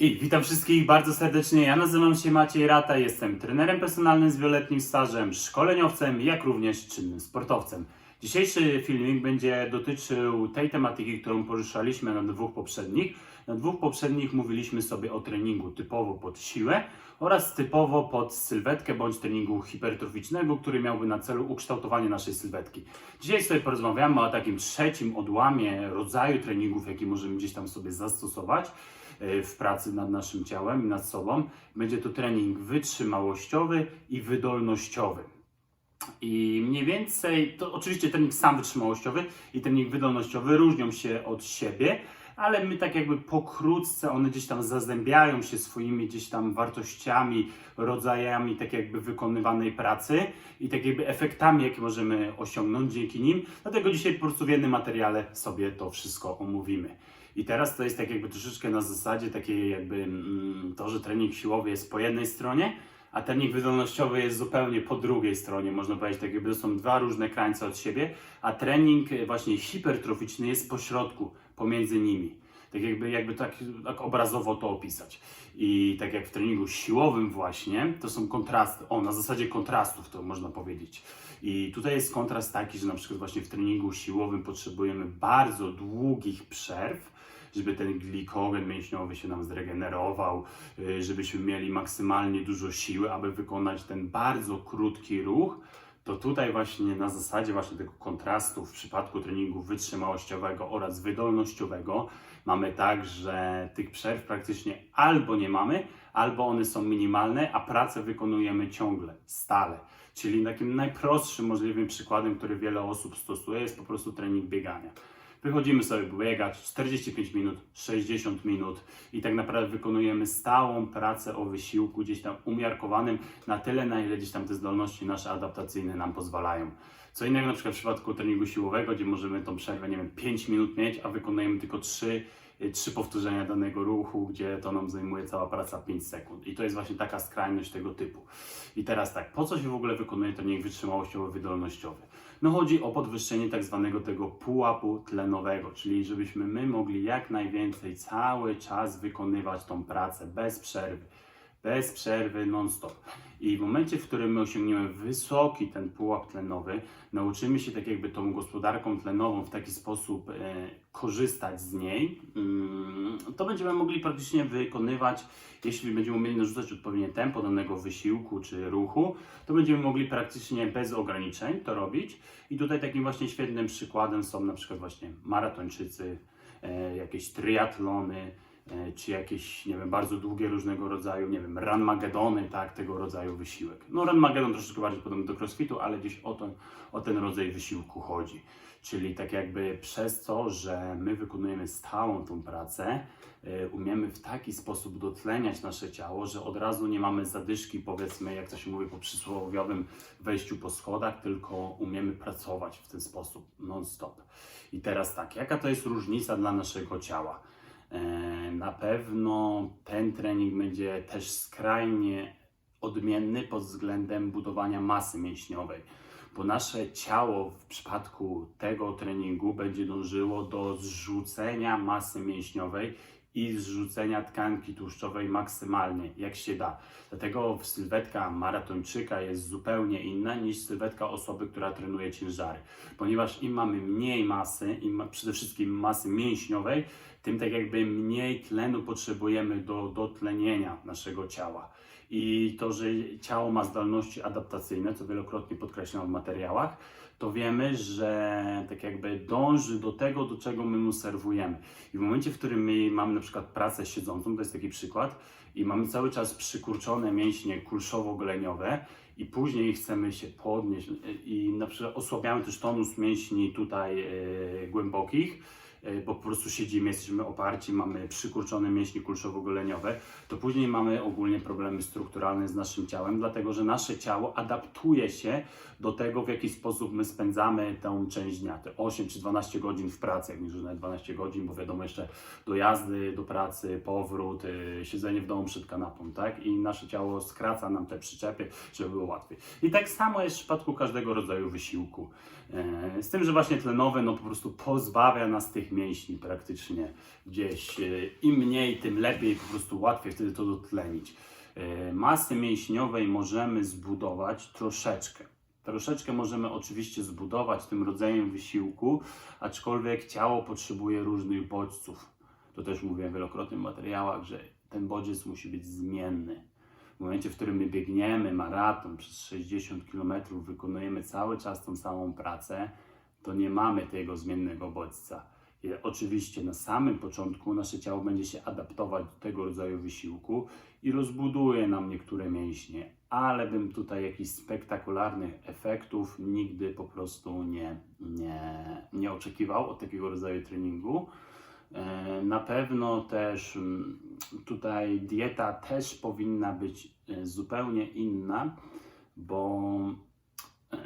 I witam wszystkich bardzo serdecznie. Ja nazywam się Maciej Rata, jestem trenerem personalnym z wieloletnim stażem, szkoleniowcem, jak również czynnym sportowcem. Dzisiejszy filmik będzie dotyczył tej tematyki, którą poruszaliśmy na dwóch poprzednich. Na dwóch poprzednich mówiliśmy sobie o treningu typowo pod siłę oraz typowo pod sylwetkę bądź treningu hipertroficznego, który miałby na celu ukształtowanie naszej sylwetki. Dzisiaj sobie porozmawiamy o takim trzecim odłamie rodzaju treningów, jaki możemy gdzieś tam sobie zastosować w pracy nad naszym ciałem i nad sobą. Będzie to trening wytrzymałościowy i wydolnościowy. I mniej więcej, to oczywiście trening sam wytrzymałościowy i trening wydolnościowy różnią się od siebie, ale my tak jakby pokrótce one gdzieś tam zazębiają się swoimi gdzieś tam wartościami, rodzajami tak jakby wykonywanej pracy i tak jakby efektami, jakie możemy osiągnąć dzięki nim. Dlatego dzisiaj po prostu w jednym materiale sobie to wszystko omówimy. I teraz to jest tak jakby troszeczkę na zasadzie takiej jakby mm, to, że trening siłowy jest po jednej stronie, a trening wydolnościowy jest zupełnie po drugiej stronie, można powiedzieć, tak jakby to są dwa różne krańce od siebie, a trening e, właśnie hipertroficzny jest pośrodku, pomiędzy nimi. Tak jakby, jakby tak, tak obrazowo to opisać. I tak jak w treningu siłowym właśnie, to są kontrasty, o na zasadzie kontrastów to można powiedzieć. I tutaj jest kontrast taki, że na przykład właśnie w treningu siłowym potrzebujemy bardzo długich przerw, żeby ten glikogen mięśniowy się nam zregenerował, y, żebyśmy mieli maksymalnie dużo siły, aby wykonać ten bardzo krótki ruch, to tutaj właśnie na zasadzie właśnie tego kontrastu w przypadku treningu wytrzymałościowego oraz wydolnościowego mamy tak, że tych przerw praktycznie albo nie mamy, albo one są minimalne, a pracę wykonujemy ciągle, stale. Czyli takim najprostszym możliwym przykładem, który wiele osób stosuje, jest po prostu trening biegania. Wychodzimy sobie biegać 45 minut, 60 minut i tak naprawdę wykonujemy stałą pracę o wysiłku gdzieś tam umiarkowanym na tyle, na ile gdzieś tam te zdolności nasze adaptacyjne nam pozwalają. Co innego na przykład w przypadku treningu siłowego, gdzie możemy tą przerwę, nie wiem, 5 minut mieć, a wykonujemy tylko 3, trzy powtórzenia danego ruchu, gdzie to nam zajmuje cała praca 5 sekund. I to jest właśnie taka skrajność tego typu. I teraz tak, po co się w ogóle wykonuje trening wytrzymałościowo-wydolnościowy? No chodzi o podwyższenie tak zwanego tego pułapu tlenowego, czyli żebyśmy my mogli jak najwięcej cały czas wykonywać tą pracę bez przerwy, bez przerwy non-stop. I w momencie, w którym my osiągniemy wysoki ten pułap tlenowy, nauczymy się tak jakby tą gospodarką tlenową w taki sposób e, korzystać z niej, mm, to będziemy mogli praktycznie wykonywać, jeśli będziemy umieli narzucać odpowiednie tempo danego wysiłku czy ruchu, to będziemy mogli praktycznie bez ograniczeń to robić. I tutaj takim właśnie świetnym przykładem są na przykład właśnie maratończycy, e, jakieś triatlony, czy jakieś, nie wiem, bardzo długie różnego rodzaju, nie wiem, runmagedony, tak, tego rodzaju wysiłek. No runmagedon troszeczkę bardziej podobny do crossfitu, ale gdzieś o, to, o ten rodzaj wysiłku chodzi. Czyli tak jakby przez to, że my wykonujemy stałą tą pracę, y, umiemy w taki sposób dotleniać nasze ciało, że od razu nie mamy zadyszki, powiedzmy, jak to się mówi po przysłowiowym wejściu po schodach, tylko umiemy pracować w ten sposób non-stop. I teraz tak, jaka to jest różnica dla naszego ciała? E, Na pewno ten trening będzie też skrajnie odmienny pod względem budowania masy mięśniowej, bo nasze ciało w przypadku tego treningu będzie dążyło do zrzucenia masy mięśniowej i zrzucenia tkanki tłuszczowej maksymalnie, jak się da. Dlatego sylwetka maratończyka jest zupełnie inna niż sylwetka osoby, która trenuje ciężary, ponieważ im mamy mniej masy, im przede wszystkim masy mięśniowej, tym tak jakby mniej tlenu potrzebujemy do dotlenienia naszego ciała. I to, że ciało ma zdolności adaptacyjne, co wielokrotnie podkreślam w materiałach, to wiemy, że tak jakby dąży do tego, do czego my mu serwujemy. I w momencie, w którym my mamy na przykład pracę siedzącą, to jest taki przykład, i mamy cały czas przykurczone mięśnie kulszowo-goleniowe i później chcemy się podnieść i na przykład osłabiamy też tonus mięśni tutaj e, głębokich, bo po prostu siedzimy, jesteśmy oparci, mamy przykurczone mięśnie kulszowo-goleniowe, to później mamy ogólnie problemy strukturalne z naszym ciałem, dlatego że nasze ciało adaptuje się do tego, w jaki sposób my spędzamy tę część dnia, te 8 czy 12 godzin w pracy, jak niektórzy nawet 12 godzin, bo wiadomo jeszcze dojazdy do pracy, powrót, y, siedzenie w domu przed kanapą, tak? I nasze ciało skraca nam te przyczepy, żeby było łatwiej. I tak samo jest w przypadku każdego rodzaju wysiłku. E, Z tym, że właśnie tlenowy no po prostu pozbawia nas tych mięśni praktycznie gdzieś. e, Im mniej, tym lepiej, po prostu łatwiej wtedy to dotlenić. E, Masy mięśniowej możemy zbudować troszeczkę. Troszeczkę możemy oczywiście zbudować tym rodzajem wysiłku, aczkolwiek ciało potrzebuje różnych bodźców. To też wielokrotnie w materiałach, że ten bodziec musi być zmienny. W momencie, w którym my biegniemy maraton przez 60 km, wykonujemy cały czas tą samą pracę, to nie mamy tego zmiennego bodźca. I oczywiście na samym początku nasze ciało będzie się adaptować do tego rodzaju wysiłku i rozbuduje nam niektóre mięśnie, ale bym tutaj jakichś spektakularnych efektów nigdy po prostu nie, nie, nie oczekiwał od takiego rodzaju treningu. E, Na pewno też mm, tutaj dieta też powinna być e, zupełnie inna, bo e,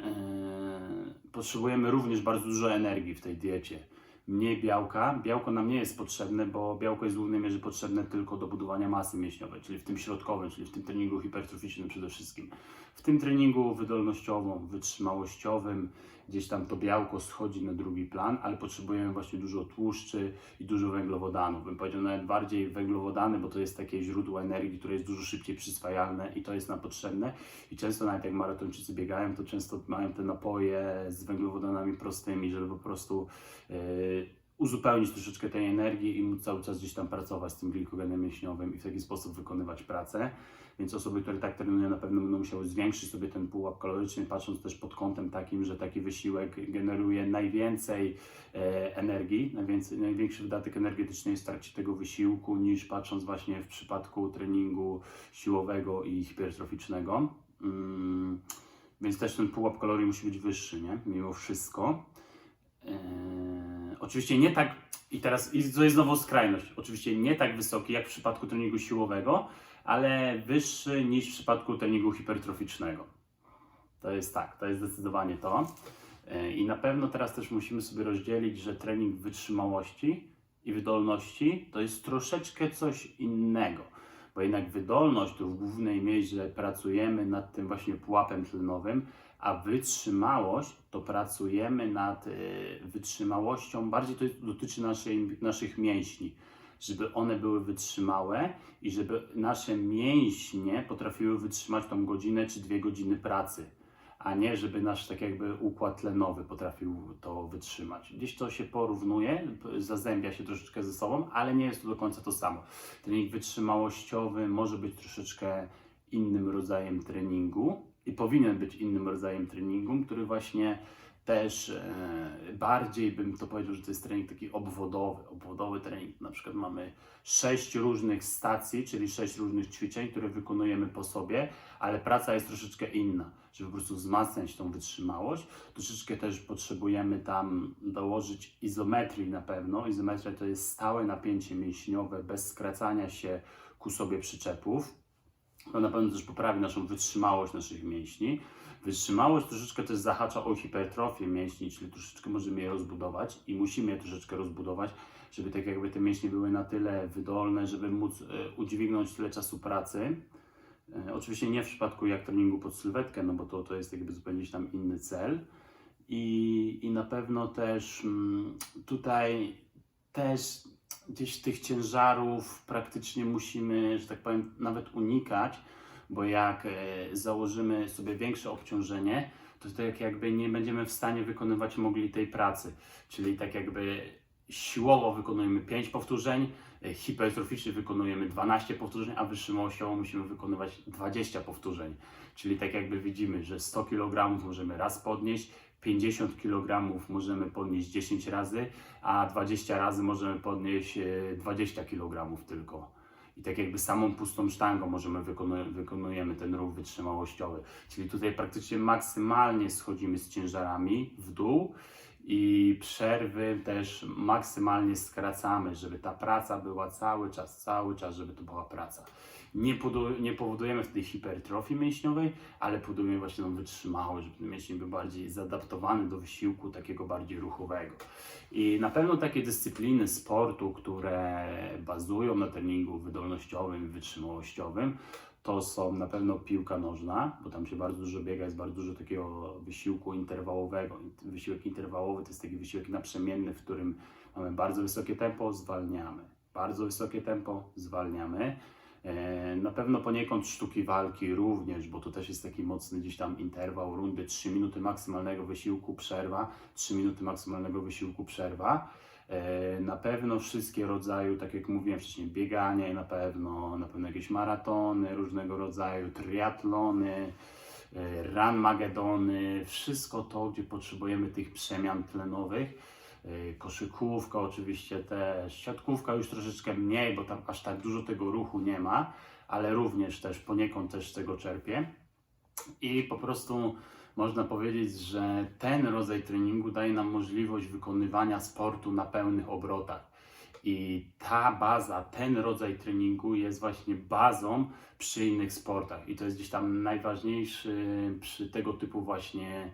potrzebujemy również bardzo dużo energii w tej diecie. Mniej białka. Białko nam nie jest potrzebne, bo białko jest w głównej mierze potrzebne tylko do budowania masy mięśniowej, czyli w tym środkowym, czyli w tym treningu hipertroficznym przede wszystkim. W tym treningu wydolnościowym, wytrzymałościowym, gdzieś tam to białko schodzi na drugi plan, ale potrzebujemy właśnie dużo tłuszczy i dużo węglowodanów. Bym powiedział nawet bardziej węglowodany, bo to jest takie źródło energii, które jest dużo szybciej przyswajalne i to jest nam potrzebne. I często nawet jak maratończycy biegają, to często mają te napoje z węglowodanami prostymi, żeby po prostu yy, uzupełnić troszeczkę tej energii i móc cały czas gdzieś tam pracować z tym glikogenem mięśniowym i w taki sposób wykonywać pracę. Więc osoby, które tak trenują, na pewno będą musiały zwiększyć sobie ten pułap kaloryczny, patrząc też pod kątem takim, że taki wysiłek generuje najwięcej e, energii, najwięcej, największy wydatek energetyczny jest w trakcie tego wysiłku, niż patrząc właśnie w przypadku treningu siłowego i hipertroficznego. Mm, więc też ten pułap kalorii musi być wyższy, nie? Mimo wszystko. Eee, oczywiście nie tak, i teraz i to jest znowu skrajność, oczywiście nie tak wysoki jak w przypadku treningu siłowego, ale wyższy niż w przypadku treningu hipertroficznego. To jest tak, to jest zdecydowanie to. Eee, I na pewno teraz też musimy sobie rozdzielić, że trening wytrzymałości i wydolności to jest troszeczkę coś innego. Bo jednak wydolność to w głównej mierze pracujemy nad tym właśnie pułapem tlenowym, a wytrzymałość to pracujemy nad e, wytrzymałością, bardziej to dotyczy naszej, naszych mięśni, żeby one były wytrzymałe i żeby nasze mięśnie potrafiły wytrzymać tą godzinę czy dwie godziny pracy, a nie żeby nasz tak jakby układ tlenowy potrafił to wytrzymać. Gdzieś to się porównuje, zazębia się troszeczkę ze sobą, ale nie jest to do końca to samo. Trening wytrzymałościowy może być troszeczkę innym rodzajem treningu i powinien być innym rodzajem treningu, który właśnie też e, bardziej bym to powiedział, że to jest trening taki obwodowy, obwodowy trening. Na przykład mamy sześć różnych stacji, czyli sześć różnych ćwiczeń, które wykonujemy po sobie, ale praca jest troszeczkę inna, żeby po prostu wzmacniać tą wytrzymałość. Troszeczkę też potrzebujemy tam dołożyć izometrii na pewno. Izometria to jest stałe napięcie mięśniowe bez skracania się ku sobie przyczepów. To na pewno też poprawi naszą wytrzymałość naszych mięśni. Wytrzymałość troszeczkę też zahacza o hipertrofię mięśni, czyli troszeczkę możemy je rozbudować i musimy je troszeczkę rozbudować, żeby tak jakby te mięśnie były na tyle wydolne, żeby móc e, udźwignąć tyle czasu pracy. E, Oczywiście nie w przypadku jak treningu pod sylwetkę, no bo to, to jest jakby zupełnie tam inny cel. I, I na pewno też mm, tutaj też gdzieś tych ciężarów praktycznie musimy, że tak powiem, nawet unikać, bo jak e, założymy sobie większe obciążenie, to tak jakby nie będziemy w stanie wykonywać mogli tej pracy. Czyli tak jakby siłowo wykonujemy 5 powtórzeń, e, hipertroficznie wykonujemy 12 powtórzeń, a wytrzymałościowo musimy wykonywać 20 powtórzeń. Czyli tak jakby widzimy, że 100 kg możemy raz podnieść, 50 kg możemy podnieść 10 razy, a 20 razy możemy podnieść e, 20 kg tylko. I tak jakby samą pustą sztangą możemy wykonuj, wykonujemy ten ruch wytrzymałościowy. Czyli tutaj praktycznie maksymalnie schodzimy z ciężarami w dół i przerwy też maksymalnie skracamy, żeby ta praca była cały czas, cały czas, żeby to była praca. Nie, nie powodujemy wtedy hipertrofii mięśniowej, ale powodujemy właśnie tą wytrzymałość, żeby ten mięsień był bardziej zaadaptowany do wysiłku takiego bardziej ruchowego. I na pewno takie dyscypliny sportu, które bazują na treningu wydolnościowym wytrzymałościowym, to są na pewno piłka nożna, bo tam się bardzo dużo biega, jest bardzo dużo takiego wysiłku interwałowego. Wysiłek interwałowy to jest taki wysiłek naprzemienny, w którym Mamy bardzo wysokie tempo, zwalniamy. Bardzo wysokie tempo, zwalniamy. E, Na pewno poniekąd sztuki walki również, bo to też jest taki mocny gdzieś tam interwał rundy, 3 minuty maksymalnego wysiłku, przerwa, 3 minuty maksymalnego wysiłku, przerwa. E, Na pewno wszystkie rodzaju, tak jak mówiłem wcześniej, bieganie na pewno, na pewno jakieś maratony różnego rodzaju, triatlony, e, run magedony, wszystko to, gdzie potrzebujemy tych przemian tlenowych. E, Koszykówka oczywiście też, siatkówka już troszeczkę mniej, bo tam aż tak dużo tego ruchu nie ma, ale również też poniekąd też z tego czerpię. I po prostu można powiedzieć, że ten rodzaj treningu daje nam możliwość wykonywania sportu na pełnych obrotach. I ta baza, ten rodzaj treningu jest właśnie bazą przy innych sportach. I to jest gdzieś tam najważniejszy przy tego typu właśnie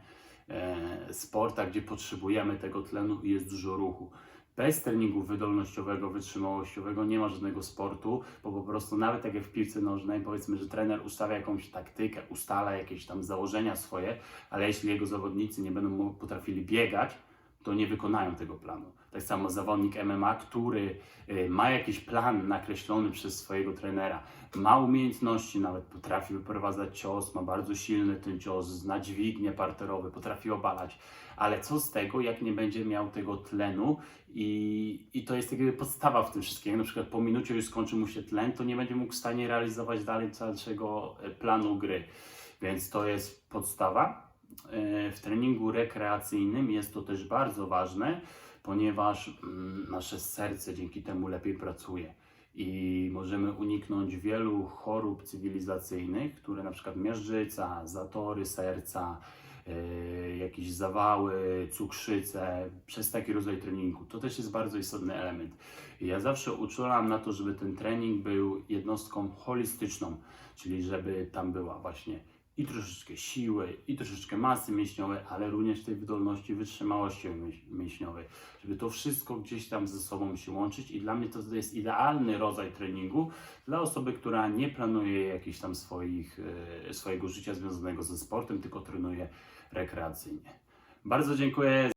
sportach, gdzie potrzebujemy tego tlenu i jest dużo ruchu. Bez treningu wydolnościowego, wytrzymałościowego nie ma żadnego sportu, bo po prostu nawet tak jak w piłce nożnej, powiedzmy, że trener ustawia jakąś taktykę, ustala jakieś tam założenia swoje, ale jeśli jego zawodnicy nie będą potrafili biegać, to nie wykonają tego planu. Tak samo zawodnik MMA, który y, ma jakiś plan nakreślony przez swojego trenera, ma umiejętności, nawet potrafi wyprowadzać cios, ma bardzo silny ten cios, zna dźwignie parterowe, potrafi obalać, ale co z tego, jak nie będzie miał tego tlenu i, i to jest jakby podstawa w tym wszystkim. Na przykład po minucie już skończy mu się tlen, to nie będzie mógł w stanie realizować dalej dalszego e, planu gry. Więc to jest podstawa. E, W treningu rekreacyjnym jest to też bardzo ważne, ponieważ mm, nasze serce dzięki temu lepiej pracuje i możemy uniknąć wielu chorób cywilizacyjnych, które na przykład miażdżyca, zatory serca, e, jakieś zawały, cukrzycę, przez taki rodzaj treningu. To też jest bardzo istotny element. Ja zawsze uczulam na to, żeby ten trening był jednostką holistyczną, czyli żeby tam była właśnie i troszeczkę siły, i troszeczkę masy mięśniowej, ale również tej wydolności, wytrzymałości mięś- mięśniowej, żeby to wszystko gdzieś tam ze sobą się łączyć i dla mnie to jest idealny rodzaj treningu dla osoby, która nie planuje jakichś tam swoich, e, swojego życia związanego ze sportem, tylko trenuje rekreacyjnie. Bardzo dziękuję.